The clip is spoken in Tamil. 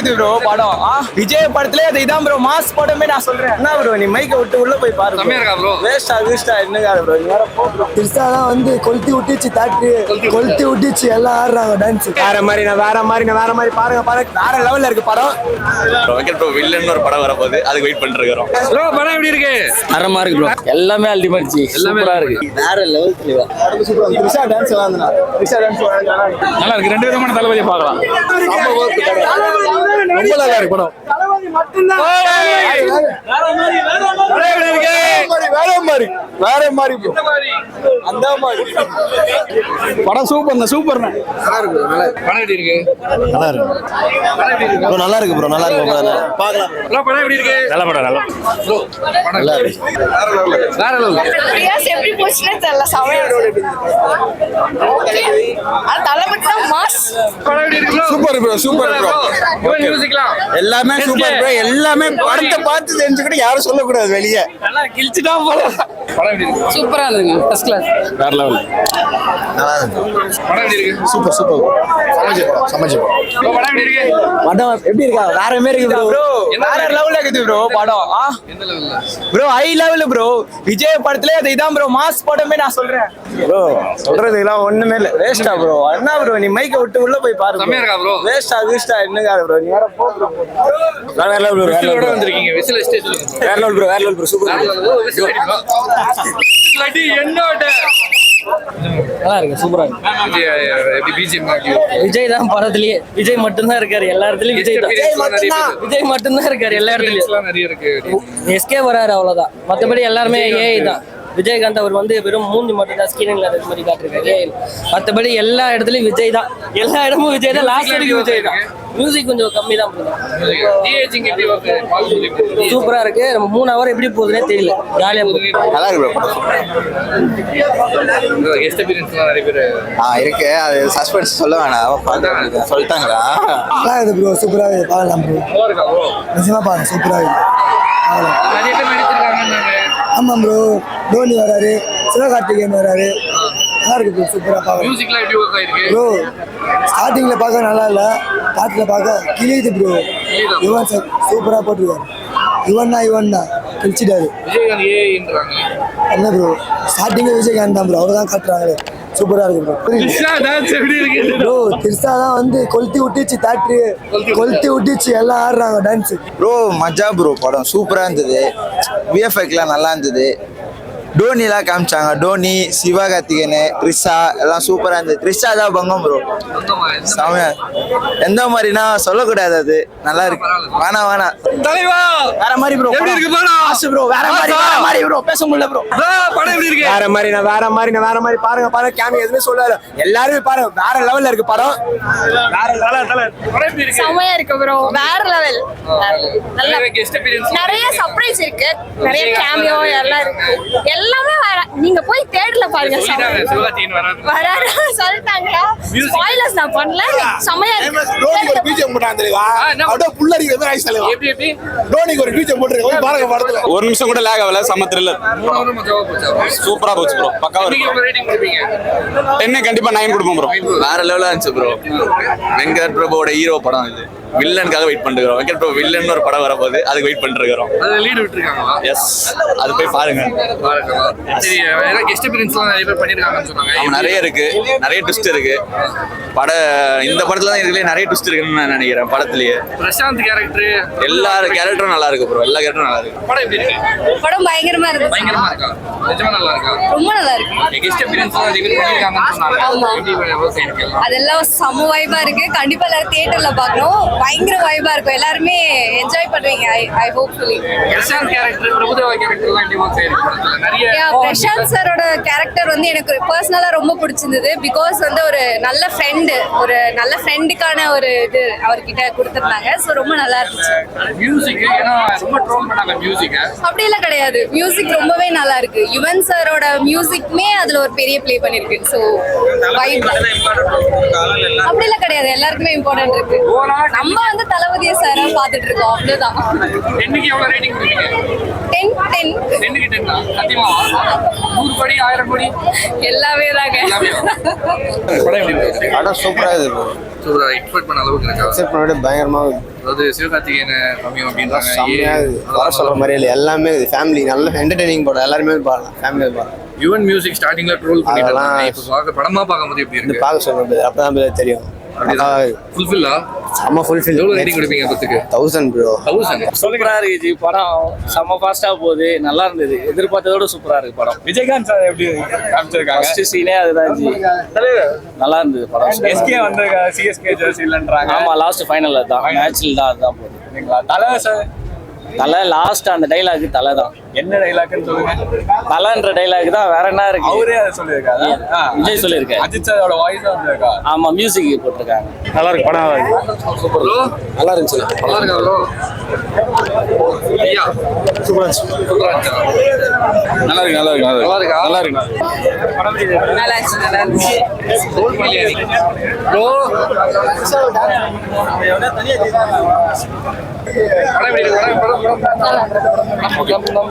இருக்குது ப்ரோ படம். விஜய் படத்துல அது இதான் ப்ரோ மாஸ் படமே நான் சொல்றேன். என்ன ப்ரோ நீ மைக்க விட்டு உள்ள போய் பாரு செம்மையா இருக்கா bro? வேஸ்டா வேஸ்டா என்னங்க ப்ரோ நீ வேற போ ப்ரோ திருசாலாம் வந்து கொளுத்தி விட்டுச்சு தாட்டு கொளுத்தி விட்டுச்சு. எல்லாம் ஆடுறாங்க டான்ஸ் வேற மாதிரி நான் வேற மாதிரி நான் வேற மாதிரி. பாருங்க பாருங்க. வேற லெவல்ல இருக்கு படம். வெங்கட் ப்ரோ வில்லன் ஒரு படம் வரப்போகுது. அதுக்கு வெயிட் பண்ணிட்டு இருக்கிறோம் ப்ரோ படம் எப்படி இருக்கு? தரமா இருக்கு ப்ரோ எல்லாமே அல்டிமேட் ஜி சூப்பரா இருக்கு. வேற லெவல் தெளிவா த்ரிஷா டான்ஸ் வாங்கினா. த்ரிஷா டான்ஸ் நல்லா இருக்கு. ரெண்டு விதமான தளபதியை பார்க்கலாம். ரொம்ப நல்லா இருக்கு படம். வேற மாதிரி வேற மாதிரி. அந்த மாதிரி. படம் சூப்பர் சூப்பர் படம் எப்படி இருக்கு? நல்லா இருக்கு. படம் எப்படி இருக்கு ப்ரோ நல்லா இருக்கு ப்ரோ நல்லா இருக்கு. பார்க்கலாம். ப்ரோ படம் எப்படி இருக்கு? நல்ல படம் நல்ல ப்ரோ படம் நல்லா இருக்கு. வேற லெவல் ரியாஸ் எப்படி போச்சுன்னே தெரியல செமையா அது தலைமைக்கு தான் மாஸ். படம் எப்படி இருக்கு super bro super bro. Yuvan மியூசிக்லாம் எல்லாமே சூப்பர் ப்ரோ. எல்லாமே படத்தை பார்த்து தெரிஞ்சுக்கிட்டு யாரும் சொல்லக்கூடாது வெளியே. நல்லா கிழிச்சுட்டா போல படம் எப்படி இருக்கு? சூப்பரா இருந்துங்க ஃபர்ஸ்ட் கிளாஸ் வேற லெவல் நல்லா இருக்கு படம் எப்படி இருக்கு? Super super. சமைச்சு சமைச்சு ப்ரோ படம் எப்படி இருக்கு? படம் எப்படி இருக்கா? வேற மாதிரி இருக்கு ப்ரோ. வேற லெவல்ல இருக்குது ப்ரோ படம். Bro high level bro. Vijay படத்துல அது இதான் ப்ரோ மாஸ் படமே நான் சொல்றேன். ப்ரோ சொல்றது எல்லாம் ஒண்ணுமே இல்ல. வேஸ்டா ப்ரோ. என்ன ப்ரோ நீ மைக்க விட்டு உள்ள போய் பாரு செம்மையா இருக்கா bro? வேஸ்டா வேஸ்டா என்னங்க ப்ரோ? நீ வேற போ ப்ரோ. வேற லெவல் ப்ரோ வேற லெவல் வந்திருக்கீங்க. Whistle bro. வேற லெவல் ப்ரோ வேற லெவல் ப்ரோ. சூப்பர் இல்லாட்டி என்னோட. நல்லா இருக்கு சூப்பரா இருக்கு. விஜய், தான் படத்துலயே. விஜய் மட்டும்தான் இருக்காரு எல்லா இடத்துலயும் விஜய் தான். விஜய் மட்டும்தான் இருக்காரு எல்லா இடத்துலயும் நிறைய இருக்கு. எஸ்கே வராரு அவ்வளவுதான். மத்தபடி எல்லாருமே ஏஐ தான். விஜயகாந்த் அவர் வந்து வெறும் மூஞ்சி மட்டும் தான் ஸ்கிரீனிங்ல அது மாதிரி காட்டிருக்காரு மத்தபடி எல்லா இடத்துலயும் விஜய் தான். எல்லா இடமும் விஜய் தான். லாஸ்ட் வரைக்கும் விஜய் தான். மியூசிக் கொஞ்சம் கம்மி தான் எப்படி இருக்கு? சூப்பரா இருக்கு. நம்ம மூணு ஹவர் எப்படி போகுதுன்னே தெரியல. ஜாலியா போகுது. நல்லா இருக்கு ஆ இருக்கு. அது சஸ்பென்ஸ் சொல்ல வேணாம். சொல்லிட்டாங்களா? நல்லா இருக்கு ப்ரோ சூப்பரா இருக்கு பார்க்கலாம் ப்ரோ நல்லா இருக்கா ப்ரோ நிஜமா பாருங்க சூப்பரா இருக்கு பார்க்கலாம் நிறைய பேர் நடிச்சிருக்காங்கன்னாங்க ஆமாம் ப்ரோ தோனி வராரு. சிவகார்த்திகேயன் வராரு. நல்லா இருக்கு ப்ரோ சூப்பராக ஆயிருக்கு? ப்ரோ ஸ்டார்டிங்கில் பார்க்க நல்லா இல்லை. பாட்டில் பார்க்க கிளியுது ப்ரோ யுவன் சார் சூப்பராக போட்டிருக்காரு. யுவன்னா யுவன் தான் கிழிச்சிட்டாரு என்ன ப்ரோ ஸ்டார்டிங்கில் விஜயகாந்த் தான் ப்ரோ அவர் தான் காட்டுறாங்களே சூப்பராக இருக்கு ப்ரோ திருசா தான் வந்து கொளுத்தி விட்டுச்சு தாட்டு கொளுத்தி விட்டுச்சு. எல்லாம் ஆடுறாங்க டான்ஸு ப்ரோ மஜா ப்ரோ படம். சூப்பராக இருந்தது. விஎஃப்எக்லாம் நல்லா இருந்தது. டோனிலாம் காமிச்சாங்க டோனி சிவகார்த்திகேயன் ட்ரிஷா எல்லாம் சூப்பராக இருந்தது. ட்ரிஷா தான் பங்கம் ப்ரோ செமையா எந்த மாதிரினா சொல்லக்கூடாது அது. நல்லா இருக்கு. வேணாம் வேணாம் தலைவா! வேற மாதிரி ப்ரோ எப்படி இருக்கு மாஸ் ப்ரோ வேற மாதிரி வேற மாதிரி ப்ரோ பேச முடியல ப்ரோ bro, படம் எப்படி இருக்கு? வேற மாதிரி நான் வேற மாதிரி நான் வேற மாதிரி பாருங்க பாருங்க கேமி எதுவுமே சொல்லாது எல்லாருமே பாருங்க வேற லெவல்ல இருக்கு படம். வேற தலை தலை படம் எப்படி இருக்கு? செமையா இருக்கு ப்ரோ வேற லெவல் நிறைய சர்ப்ரைஸ் இருக்கு. நிறைய கேமியோ எல்லாம் இருக்கு. எல்லாமே வர நீங்க போய் தேடல பாருங்க வராரு. சொல்லிட்டாங்க. ஸ்பாயிலர்ஸ் நான் பண்ணல செமையா டோனிக்கு ஒரு பீஜம் போட்டான் தெரியுமா? அப்படியே புல்லடிக்கிற மாதிரி ஆயிடுச்சு தலைவா. எப்படி எப்படி? டோனிக்கு ஒரு பீஜம் போட்டுருக்க போய் பாருங்க படத்துல. ஒரு நிமிஷம் கூட லேக் ஆகல செம்ம த்ரில்லர் சூப்பரா போச்சு? ப்ரோ பக்காவா டென்னு கண்டிப்பா நைன் கொடுப்போம் ப்ரோ வேற லெவலாக இருந்துச்சு ப்ரோ வெங்கட் பிரபுவோட ஹீரோ படம் இது. வில்லனுக்காக வெயிட் பண்ணிட்டு இருக்கிறோம் வெங்கட் பிரபு வில்லன் ஒரு படம் வரப்போகுது அதுக்கு வெயிட் பண்ணிட்டு இருக்கிறோம் அது லீடு விட்டுருக்காங்களா? எஸ் அது போய் பாருங்க. சரி வேற கெஸ்ட் அப்பியரன்ஸ்லாம் நிறைய பேர் பண்ணிருக்காங்கன்னு சொன்னாங்க. நிறைய இருக்கு. நிறைய ட்விஸ்ட் இருக்கு. பட இந்த படத்துல தான் இதுலயே நிறைய ட்விஸ்ட் இருக்குன்னு நான் நினைக்கிறேன் படத்துலயே. பிரசாந்த் கேரக்டர் எல்லா கேரக்டரும் நல்லா இருக்கு ப்ரோ எல்லா கேரக்டரும் நல்லா இருக்கு. படம் எப்படி இருக்கு? படம் பயங்கரமா இருந்துச்சு பயங்கரமா இருக்கா? நிஜமா நல்லா இருக்கா? ரொம்ப நல்லா இருக்கு. கெஸ்ட் அப்பியரன்ஸ்லாம் நிறைய பேர் பண்ணிருக்காங்கன்னு சொன்னாங்க. இருக்கு? அதெல்லாம் செம்ம வைபா இருக்கு. கண்டிப்பா எல்லாரும் தியேட்டர்ல பார்க்கணும். பயங்கர வைபா இருக்கும். எல்லாருமே என்ஜாய் பண்ணுவீங்க I I hopefully Prashanth character Prabhudeva கேரக்டர்லாம் எப்படி ஒர்க் ஆயிருக்கு? நிறைய பிரசாந்த் சாரோட கேரக்டர் வந்து எனக்கு பர்சனலா ரொம்ப பிடிச்சிருந்தது பிகாஸ் வந்து ஒரு நல்ல ஃப்ரெண்டு ஒரு நல்ல ஃப்ரெண்டுக்கான ஒரு இது அவர்கிட்ட கொடுத்துருந்தாங்க. ஸோ ரொம்ப நல்லா இருந்துச்சு. அப்படியெல்லாம் கிடையாது. மியூசிக் ரொம்பவே நல்லா இருக்கு. யுவன் சாரோட மியூசிக்மே அதுல ஒரு பெரிய ப்ளே பண்ணிருக்கு. ஸோ வைப் அப்படியெல்லாம் கிடையாது. எல்லாருக்குமே இம்பார்ட்டன்ட் இருக்கு. நம்ம வந்து தளபதியை சாரா பார்த்துட்டு இருக்கோம். அவ்வளவுதான். டென் டென் டென்னுக்கு டென்னா சத்தியமா? நூறு கோடி ஆயிரம் கோடி? எல்லாமே தாங்க. படம் எப்படி இருக்கு? சூப்பராக எக்ஸ்பெக்ட் பண்ண அளவுக்கு இருக்கா. எக்ஸப்ட் பண்ணிவிட பயங்கரமாக அதாவது சிவகார்த்திகேயன் கம்மியும் அப்படின்றாங்க. செம்மையாக வர சொல்கிற மாதிரி இல்லை. எல்லாமே ஃபேமிலி நல்ல என்டர்டெய்னிங் படம். எல்லாருமே பார்க்கலாம் ஃபேமிலியில் பார்க்கலாம் யுவன் மியூசிக் ஸ்டார்டிங்ல ட்ரோல் பண்ணிட்டு இப்போ பார்க்க படமா பார்க்கும்போது எப்படி இருக்கு? பார்க்க சொல்கிறது அப்போ தான் தெரியும். ஃபுல்ஃபில்லா செம்ம ஃபுல்ஃபில் எவ்வளவு ரேட்டிங் கொடுப்பீங்க பத்துக்கு தௌசண்ட் ப்ரோ தௌசண்ட் சூப்பரா இருக்கு ஜி. படம் செம்ம ஃபாஸ்டா போகுது. நல்லா இருந்தது. எதிர்பார்த்ததோட சூப்பரா இருக்கு படம். விஜயகாந்த் சார் எப்படி காமிச்சிருக்காங்க? ஃபர்ஸ்ட் சீனே அதுதான் ஜி. நல்லா இருந்தது படம். எஸ்கே வந்து சிஎஸ்கே ஜெர்சி இல்லைன்றாங்க. ஆமா லாஸ்ட் ஃபைனல் தான் மேட்ச்ல தான் அதுதான் போகுது. தலை சார் தலை லாஸ்ட் அந்த டைலாக் தலை தான். என்ன டைலாக்னு சொல்லுங்க. தலைன்ற டைலாக் தான் வேற என்ன இருக்கு? அவரே அதை சொல்லியிருக்காரு? ஆ, விஜய் சொல்லியிருக்காரு. அஜித் சாரோட வாய்ஸ் வந்திருக்கா? ஆமா மியூசிக் போட்டிருக்காங்க. நல்லா இருக்கு படம் நல்லா இருந்துச்சு. நல்லா இருக்கா ப்ரோ ஐயா. சூப்பரா இருக்கா நல்லா இருக்கு நல்லா இருக்கு. நல்லா இருக்கா? நல்லா இருக்கு நல்லா இருந்துச்சு நல்லா இருந்துச்சு. ப்ரோ படம் இருக்கு? படம் படம்